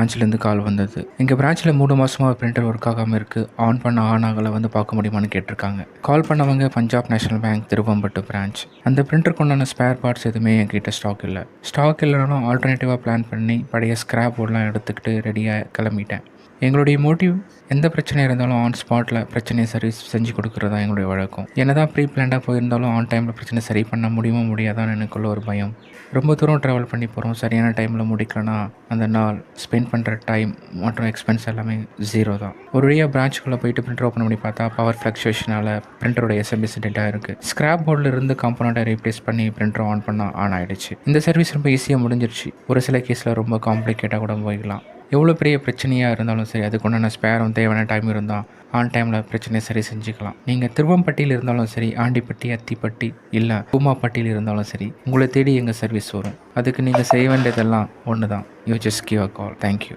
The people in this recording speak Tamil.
பிரான்ச்லேருந்து கால் வந்தது. எங்கள் பிரான்ச்சில் மூணு மாதமாக பிரிண்டர் ஒர்க் ஆகாமல் இருக்குது ஆன் பண்ண ஆன் ஆகலை வந்து பார்க்க முடியுமான்னு கேட்டிருக்காங்க. கால் பண்ணவங்க Punjab national bank Thiruvambattu branch அந்த பிரிண்டருக்கு உண்டான ஸ்பேர் பார்ட்ஸ் எதுவுமே என்கிட்ட ஸ்டாக் இல்லை. ஸ்டாக் இல்லைனாலும் ஆல்டர்னேட்டிவாக பிளான் பண்ணி பழைய ஸ்க்ராப் போர்டெலாம் எடுத்துக்கிட்டு ரெடியாக கிளம்பிட்டேன். எங்களுடைய மோட்டிவ் எந்த பிரச்சனை இருந்தாலும் ஆன் ஸ்பாட்டில் பிரச்சனையை சரி செஞ்சு கொடுக்குறது தான் எங்களுடைய வழக்கம். என்ன தான் ப்ரீ பிளான்டாக போயிருந்தாலும் ஆன் டைமில் பிரச்சனை சரி பண்ண முடியுமோ முடியாதான்னு எனக்குள்ள ஒரு பயம். ரொம்ப தூரம் ட்ராவல் பண்ணி போகிறோம் சரியான டைமில் முடிக்கலனா அந்த நாள் ஸ்பெண்ட் பண்ணுற டைம் மற்றும் எக்ஸ்பென்ஸ் எல்லாமே ஜீரோ தான். ஒரு வழியாக பிரான்ச்சுக்குள்ளே போயிட்டு பிரிண்டர் ஓப்பன் பண்ணி பார்த்தா பவர் ஃப்ளக்ஷுவேஷனால் பிரிண்டரோட எஸ்எம்பிஎஸ் டேட்டாக இருக்குது ஸ்க்ராப் போர்டில் இருந்து காம்பனண்ட்டை ரீப்ளேஸ் பண்ணி பிரிண்டர் ஆன் பண்ணால் ஆன் ஆகிடுச்சு இந்த சர்வீஸ் ரொம்ப ஈஸியாக முடிஞ்சிருச்சு. ஒரு சில கேஸில் ரொம்ப காம்ப்ளிகேட்டாக கூட போய்க்கலாம் எவ்வளோ பெரிய பிரச்சனையாக இருந்தாலும் சரி அதுக்கு உண்டான ஸ்பேரும் தேவையான டைம் இருந்தால் ஆன் டைமில் பிரச்சனையை சரி செஞ்சுக்கலாம். நீங்கள் திருவம்பட்டியில் இருந்தாலும் சரி ஆண்டிப்பட்டி அத்திப்பட்டி இல்லை பூமாப்பட்டியில் இருந்தாலும் சரி உங்களை தேடி எங்கள் சர்வீஸ் வரும். அதுக்கு நீங்கள் செய்ய வேண்டியதெல்லாம் ஒன்று தான் you just give a call thank you